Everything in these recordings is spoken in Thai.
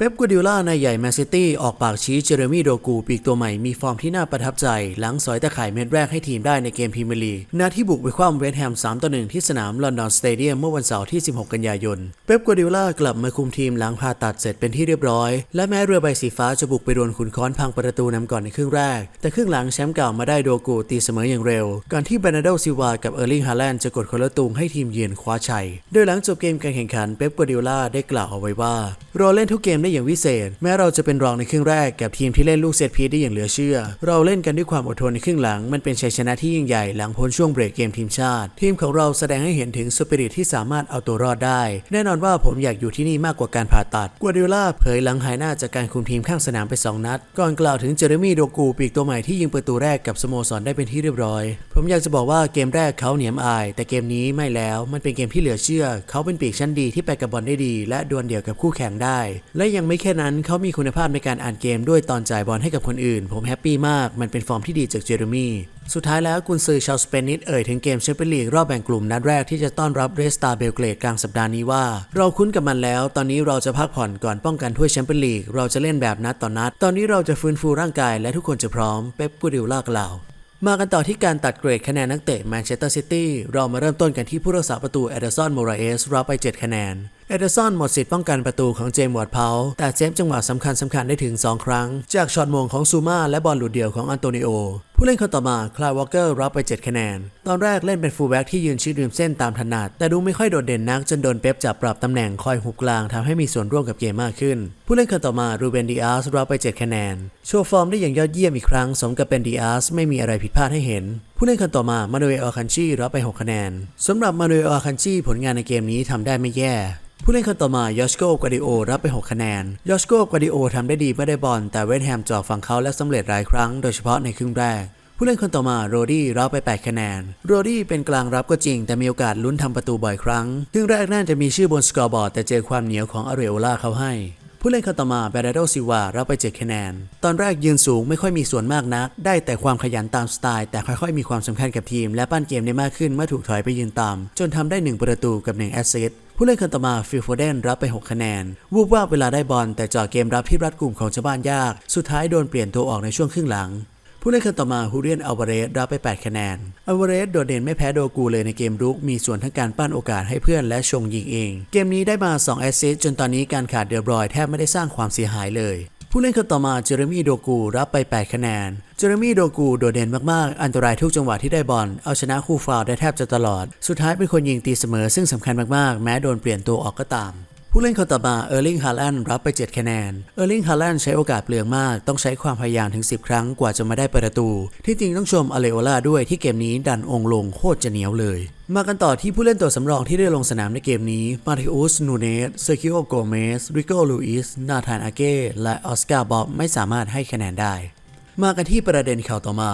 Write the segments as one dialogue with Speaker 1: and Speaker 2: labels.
Speaker 1: เป๊ปกัวดิล่านายใหญ่แมนซิตี้ออกปากชี้เจเรมี่โดกูปีกตัวใหม่มีฟอร์มที่น่าประทับใจ หลังสอยตะข่ายเม็ดแรกให้ทีมได้ในเกมพรีเมียร์ลีกนาที่บุกไปคว้าเวสต์แฮม 3 ต่อ 1 ที่สนามลอนดอนสเตเดียมเมื่อวันเสาร์ที่ 16 กันยายน เป๊ปกัวดิล่ากลับมาคุมทีมหลังผ่าตัดเสร็จเป็นที่เรียบร้อย และแม้เรือใบสีฟ้าจะบุกไปโดนขุนค้อนพังประตูนำก่อนในครึ่งแรก แต่ครึ่งหลังแชมป์เก่ามาได้โดกูตีเสมออย่างเร็วก่อนที่เบรนาโดซิวากับเออร์ลิงฮาแลนด์จะกดคนละตูงให้ทีมเยือนคว้าชัย โดยหลังจบเกมการแข่งขันเป๊ปกัวดิล่าได้กล่าวเอาไว้ว่าเราเล่นทุกเกมได้อย่างวิเศษ แม้เราจะเป็นรองในครึ่งแรกกับทีมที่เล่นลูกเซตพีซได้อย่างเหลือเชื่อ เราเล่นกันด้วยความอดทนในครึ่งหลัง มันเป็นชัยชนะที่ยิ่งใหญ่หลังพ้นช่วงเบรกเกมทีมชาติ ทีมของเราแสดงให้เห็นถึงสปิริตที่สามารถเอาตัวรอดได้ แน่นอนว่าผมอยากอยู่ที่นี่มากกว่าการผ่าตัดกัวดิโอล่าเผยหลังหายหน้าจากการคุมทีมข้างสนามไปสองนัด ก่อนกล่าวถึงเจเรมี่โดกูปีกตัวใหม่ที่ยิงประตูแรกกับสโมสรได้เป็นที่เรียบร้อย ผมอยากจะบอกว่าเกมแรกเขาเหนียมอาย แต่เกมนี้ไม่แล้วมันเป็นเกมที่เหลือเชื่อ เขาเป็นปีกชั้นดีที่ไปกับบอลได้ดี และดวลเดี่ยวกับคู่แข่งได้ และยังังไม่แค่นั้นเขามีคุณภาพในการอ่านเกมด้วยตอนจ่ายบอลให้กับคนอื่น ผมแฮปปี้มาก มันเป็นฟอร์มที่ดีจากเจเรมี่สุดท้ายแล้วกุนซือชาวสเปนิสเอ่ยถึงเกมแชมเปี้ยนลีกรอบแบ่งกลุ่มนัดแรกที่จะต้อนรับเรสตาเบลเกรดกลางสัปดาห์นี้ว่า เราคุ้นกับมันแล้ว ตอนนี้เราจะพักผ่อนก่อนป้องกันถ้วยแชมเปี้ยนลีกเราจะเล่นแบบนัดต่อนัด ตอนนี้เราจะฟื้นฟูร่างกายและทุกคนจะพร้อมเป๊ปกูดิโอล่ากล่าวมากันต่อที่การตัดเกรดคะแนนนักเตะแมนเชสเตอร์ซิตี้เรามาเริ่มต้นกันที่ผู้รักษาประตูเอเดอร์สันโมราเอสรับไป 7 คะแนน เอเดอร์สันหมดสิทธิ์ป้องกันประตูของเจมส์วอร์ดเพาแต่เซฟจังหวะสำคัญสำคัญได้ถึง 2 ครั้ง จากช็อตมงของซูมาและบอลหลุดเดี่ยวของอันโตนิโอ ผู้เล่นคนต่อมาคลายวอลเกอร์รับไป 7 คะแนน ตอนแรกเล่นเป็นฟูลแบ็กที่ยืนชิดริมเส้นตามถนัด แต่ดูไม่ค่อยโดดเด่นนักจนโดนเป๊ปจับปรับตำแหน่งคอยหุบกลางทำให้มีส่วนร่วมกับเกมมากขึ้น ผู้เล่นคนต่อมารูเบนดิอาสรับไป 7 คะแนน โชว์ฟอร์มได้อย่างยอดเยี่ยมอีกครั้งสมกับเป็นดิอาสไม่มีอะไรผิดพลาดให้เห็น ผู้เล่นคนต่อมามานูเอลอาคันชีรับไป 6 คะแนนสำหรับมานูเอลอาคันชีผลงานในเกมนี้ทำได้ไม่แย่ผู้เล่นคนต่อมายอชโกกวาดิโอรับไป 6 คะแนน ยอชโกกวาดิโอทำได้ดีเมื่อได้บอล แต่เวสแฮมจ่อฝั่งเขาและสำเร็จหลายครั้งโดยเฉพาะในครึ่งแรก ผู้เล่นคนต่อมาโรดี้รับไป 8 คะแนน โรดี้เป็นกลางรับก็จริง แต่มีโอกาสลุ้นทำประตูบ่อยครั้ง ครึ่งแรกน่าจะมีชื่อบนสกอร์บอร์ดแต่เจอความเหนียวของอาเรโอลาเขาให้ ผู้เล่นคนต่อมาเบรโดซิวารับไป 7 คะแนน ตอนแรกยืนสูงไม่ค่อยมีส่วนมากนัก ได้แต่ความขยันตามสไตล์ แต่ค่อยๆ มีความสำคัญกับทีม และปั้นเกมได้มากขึ้นเมื่อถูกถอยไปยืนตาม จนทำได้ 1 ประตูกับ 1 แอสซิสต์ผู้เล่นคนต่อมาฟิลโฟเดนรับไป 6 คะแนน วูบว่าเวลาได้บอลแต่จ่อเกมรับที่รัดกลุ่มของชาวบ้านยาก สุดท้ายโดนเปลี่ยนตัวออกในช่วงครึ่งหลัง ผู้เล่นคนต่อมาฮูเรียนอัลวาเรสรับไป 8 คะแนน อัลวาเรสโดดเด่นไม่แพ้โดกูเลยในเกมรุก มีส่วนทั้งการปั้นโอกาสให้เพื่อนและชงยิงเอง เกมนี้ได้มา 2 แอสซิสต์จนตอนนี้การขาดเดอบรอยแทบไม่ได้สร้างความเสียหายเลยผู้เล่นคนต่อมาเจเรมี่โดกูรับไป 8 คะแนน เจเรมี่โดกูโดดเด่นมาก ๆ อันตรายทุกจังหวะที่ได้บอล เอาชนะคู่ฟาวได้แทบจะตลอด สุดท้ายเป็นคนยิงตีเสมอซึ่งสำคัญมาก ๆ แม้โดนเปลี่ยนตัวออกก็ตาม ผู้เล่นคนต่อมาเออร์ลิงฮาแลนด์รับไป 7 คะแนน เออร์ลิงฮาแลนด์ใช้โอกาสเปลืองมาก ต้องใช้ความพยายามถึง 10 ครั้งกว่าจะมาได้ประตู ที่จริงต้องชมอเลโอลาด้วยที่เกมนี้ดันองค์ลงโคตรจะเหนียวเลย มากันต่อที่ผู้เล่นตัวสำรองที่ได้ลงสนามในเกมนี้ มาริอุส นูเนสเซอร์คิโอ โกเมส ริโกลูอิส นาธานอาเก้ และออสการ์บ๊อบ ไม่สามารถให้คะแนนได้ มากันที่ประเด็นข่าวต่อมา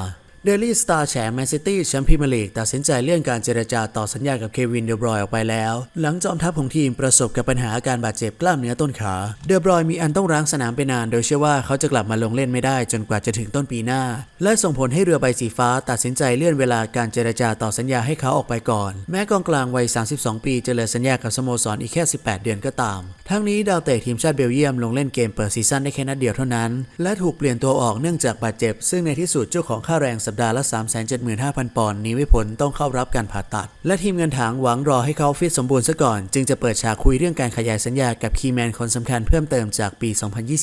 Speaker 1: เดลี่สตาร์แฉแมนซิตี้แชมป์พรีเมียร์ลีกตัดสินใจเลื่อนการเจรจาต่อสัญญากับเควินเดบรอยออกไปแล้ว หลังจอมทัพของทีมประสบกับปัญหาอาการบาดเจ็บกล้ามเนื้อต้นขา เดบรอยมีอันต้องร้างสนามไปนาน โดยเชื่อว่าเขาจะกลับมาลงเล่นไม่ได้จนกว่าจะถึงต้นปีหน้า และส่งผลให้เรือใบสีฟ้าตัดสินใจเลื่อนเวลาการเจรจาต่อสัญญาให้เขาออกไปก่อน แม้กองกลางวัย 32 ปีจะเหลือสัญญากับสโมสรอีกแค่ 18 เดือนก็ตาม ทั้งนี้ดาวเตะทีมชาติเบลเยียมลงเล่นเกมเปิดซีซั่นได้แค่นัดเดียวเท่านั้น และถูกเปลี่ยนตัวออกเนื่องจากบาดเจ็บ ซึ่งในที่สุดเจ้าของค่าแรงสัปดาห์ละ 375,000 ปอนด์นี้ไม่พ้นต้องเข้ารับการผ่าตัด และทีมเงินถางหวังรอให้เขาฟิตสมบูรณ์ซะก่อน จึงจะเปิดฉากคุยเรื่องการขยายสัญญากับคีแมนคนสำคัญเพิ่มเติมจากปี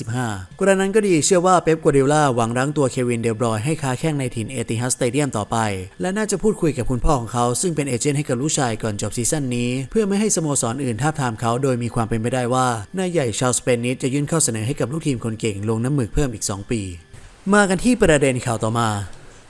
Speaker 1: 2025 กระนั้นก็ดีเชื่อว่าเป๊ปกัวเดล่าหวังรั้งตัวเควินเดลบรอยให้ค้าแข้งในถิ่นเอติฮัดสเตเดียมต่อไป และน่าจะพูดคุยกับคุณพ่อของเขา ซึ่งเป็นเอเจนต์ให้กับลูกชายก่อนจบซีซั่นนี้ เพื่อไม่ให้สโมสรอื่นทาบทามเขาโดยมีความเป็นไปได้ว่านายใหญ่ชาวสเปนนิสจะยื่นข้อเสนอให้กับลูกทีมคนเก่งลงน้ำหมึกเพิ่มอีก 2 ปี มากันที่ประเด็นข่าวต่อมา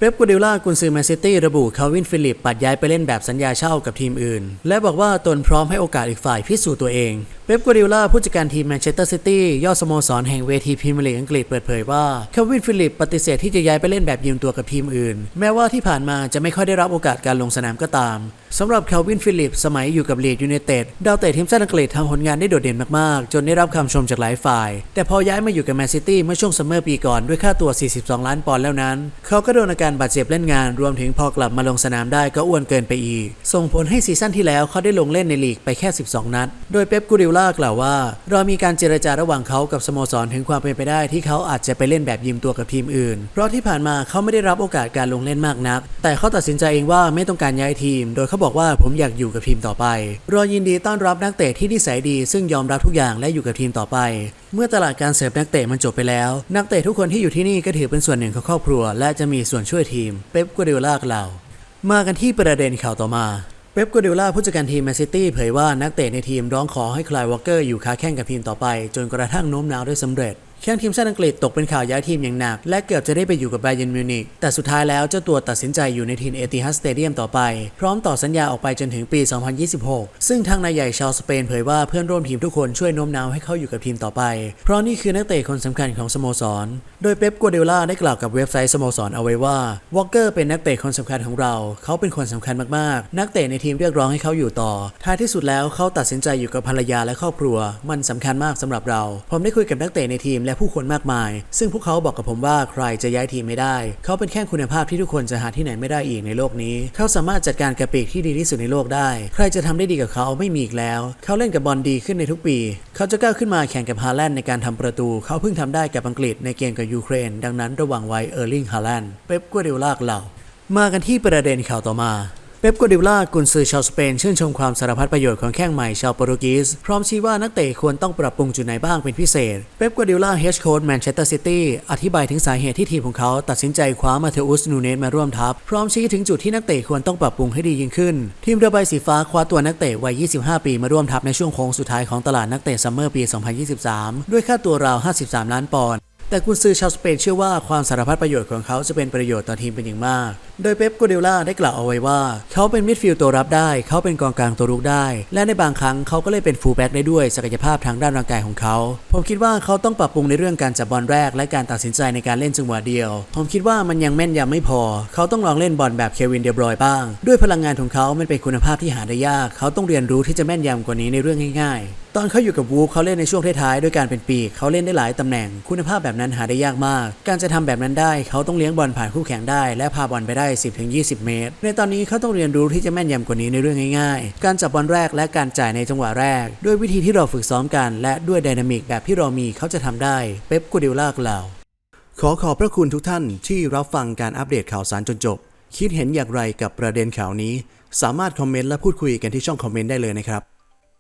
Speaker 1: ปเป๊ปกัวเดล่ากุนซือแมนซิตี้ระบุคาวินฟิลิปปัดย้ายไปเล่นแบบสัญญาเช่ากับทีมอื่น และบอกว่าตนพร้อมให้โอกาสอีกฝ่ายพิสูจน์ตัวเอง เป๊ปกัวเดล่าผู้จัดการทีมแมนเชสเตอร์ซิตี้ยอดสโมสรแห่งเวทีพรีเมียร์ลีกอังกฤษเปิดเผยว่าคาวินฟิลิปปฏิเสธที่จะย้ายไปเล่นแบบยืมตัวกับทีมอื่น แม้ว่าที่ผ่านมาจะไม่ค่อยได้รับโอกาสการลงสนามก็ตามสำหรับคาวินฟิลิป สมัยอยู่กับลีดยูไนเต็ดดาวเตะทีมชาติอังกฤษทำผลงานได้โดดเด่นมากๆ จนได้รับคำชมจากหลายฝ่าย แต่พอย้ายมาอยู่กับแมนซิตี้เมื่อช่วงซัมเมอร์ปีก่อนด้วยค่าตัว 42 ล้านปอนด์แล้วนั้น เขาก็โดนอาการบาดเจ็บเล่นงานรวมถึงพอกลับมาลงสนามได้ก็อ้วนเกินไปอีก ส่งผลให้ซีซั่นที่แล้วเขาได้ลงเล่นในลีกไปแค่ 12 นัด โดยเป๊ปกูริลล่ากล่าวว่า เรามีการเจรจาระหว่างเขากับสโมสรถึงความเป็นไปได้ที่เขาอาจจะไปเล่นแบบยืมตัวกับทีมอื่น เพราะที่ผ่านมาเขาไม่ได้รับโอกาสการลงเล่นมากนัก แต่เขาตัดสินใจเองว่าไม่ต้องการย้ายทีม โดยเขาบอกว่าผมอยากอยู่กับทีมต่อไปรอยินดีต้อนรับนักเตะที่นิสัยดี ซึ่งยอมรับทุกอย่างและอยู่กับทีมต่อไป เมื่อตลาดการเสิร์ฟนักเตะมันจบไปแล้ว นักเตะทุกคนที่อยู่ที่นี่ก็ถือเป็นส่วนหนึ่งของครอบครัว และจะมีส่วนช่วยทีมเป๊ปกัวเดล่ากล่าวมากันที่ประเด็นข่าวต่อมาเป๊ปกัวเดล่าผู้จัดการทีมแมนซิตี้เผยว่านักเตะในทีมร้องขอให้คลายวอลเกอร์อยู่ค้าแข่งกับทีมต่อไป จนกระทั่งโน้มน้าวได้สำเร็จ แข้งทีมชาติอังกฤษตกเป็นข่าวย้ายทีมอย่างหนัก และเกือบจะได้ไปอยู่กับไบเยร์นมิวนิกแต่สุดท้ายแล้วเจ้าตัวตัดสินใจอยู่ในทีมเอติฮัดสเตเดียมต่อไป พร้อมต่อสัญญาออกไปจนถึงปี 2026 ซึ่งทางนายใหญ่ชาวสเปนเผยว่าเพื่อนร่วมทีมทุกคนช่วยโน้มน้าวให้เขาอยู่กับทีมต่อไป เพราะนี่คือนักเตะคนสำคัญของสโมสร โดยเป๊ปกัวเดล่าได้กล่าวกับเว็บไซต์สโมสรเอาไว้ว่าวอลเกอร์เป็นนักเตะคนสำคัญของเรา เขาเป็นคนสำคัญมากๆ นักเตะในทีมเรียกร้องให้เขาอยู่ต่อ ท้ายที่สุดแล้วเขาตัดสินใจอยู่กับภรรยาและครอบครัว มันสำคัญมากสำหรับเรา ผมได้คุยกับนักเตะในทีมและผู้คนมากมาย ซึ่งพวกเขาบอกกับผมว่าใครจะย้ายทีมไม่ได้ เขาเป็นแค่คุณภาพที่ทุกคนจะหาที่ไหนไม่ได้อีกในโลกนี้ เขาสามารถจัดการกระปีกที่ดีที่สุดในโลกได้ ใครจะทำได้ดีกับเขาไม่มีอีกแล้ว เขาเล่นกับบอลดีขึ้นในทุกปี เขาจะก้าวขึ้นมาแข่งกับฮาแลนด์ในการทำประตู เขาเพิ่งทำได้กับอังกฤษในเกมกับยูเครน ดังนั้นระวังไว้เออร์ลิงฮาแลนด์เป๊ปกัวเดล่ากเล่ามากันที่ประเด็นข่าวต่อมา เป๊ปกัวดิโอล่ากุนซือชาวสเปนชื่นชมความสารพัดประโยชน์ของแข้งใหม่ชาวโปรตุเกสพร้อมชี้ว่านักเตะควรต้องปรับปรุงจุดไหนบ้างเป็นพิเศษ เป๊ปกัวดิโอล่าเฮดโค้ชแมนเชสเตอร์ซิตี้อธิบายถึงสาเหตุที่ทีมของเขา ตัดสินใจคว้ามาเทอุสนูเนสมาร่วมทัพ พร้อมชี้ถึงจุดที่นักเตะควรต้องปรับปรุงให้ดียิ่งขึ้น ทีมเรือใบสีฟ้าคว้าตัวนักเตะวัย 25 ปีมาร่วมทัพในช่วงโค้งสุดท้ายของตลาดนักเตะซัมเมอร์ปี 2023 ด้วยค่าตัวราว 53 ล้านปอนด์ แต่กุนซือชาวสเปนเชื่อว่าความสารพัดประโยชน์ของเขาจะเป็นประโยชน์ต่อทีมเป็นอย่างมาก โดยเป๊ปกัวเดล่าได้กล่าวเอาไว้ว่า เขาเป็นมิดฟิลด์ตัวรับได้ เขาเป็นกองกลางตัวรุกได้ และในบางครั้งเขาก็เลยเป็นฟูลแบ็กได้ด้วยศักยภาพทางด้านร่างกายของเขา ผมคิดว่าเขาต้องปรับปรุงในเรื่องการจับบอลแรก และการตัดสินใจในการเล่นจังหวะเดียว ผมคิดว่ามันยังแม่นยำไม่พอ เขาต้องลองเล่นบอลแบบเควินเดบรอยบ้าง ด้วยพลังงานของเขามันเป็นคุณภาพที่หาได้ยาก เขาต้องเรียนรู้ที่จะแม่นยำกว่านี้ในเรื่องง่ายๆ ตอนเขาอยู่กับวูฟเขาเล่นในช่วงท้ายๆด้วยการเป็นปีกเขาเล่นได้หลายตำแหน่ง คุณภาพแบบนั้นหาได้ยากมาก การจะทำแบบนั้นได้เขาต้องเลี้ยงบอลผ่านคู่แข่งได้ และพาบอลไปได้ 10-20 เมตร ในตอนนี้เขาต้องเรียนรู้ที่จะแม่นยำกว่านี้ในเรื่องง่ายๆ การจับบอลแรกและการจ่ายในจังหวะแรก ด้วยวิธีที่เราฝึกซ้อมกัน และด้วยไดนามิกแบบที่เรามีเขาจะทำได้เป๊ปกูดิลล่ากล่าวขอขอบพระคุณทุกท่านที่รับฟังการอัปเดตข่าวสารจนจบ คิดเห็นอย่างไรกับประเด็นข่าวนี้ สามารถคอมเมนต์และพูดคุยกันที่ช่องคอมเมนต์ได้เลยนะครับ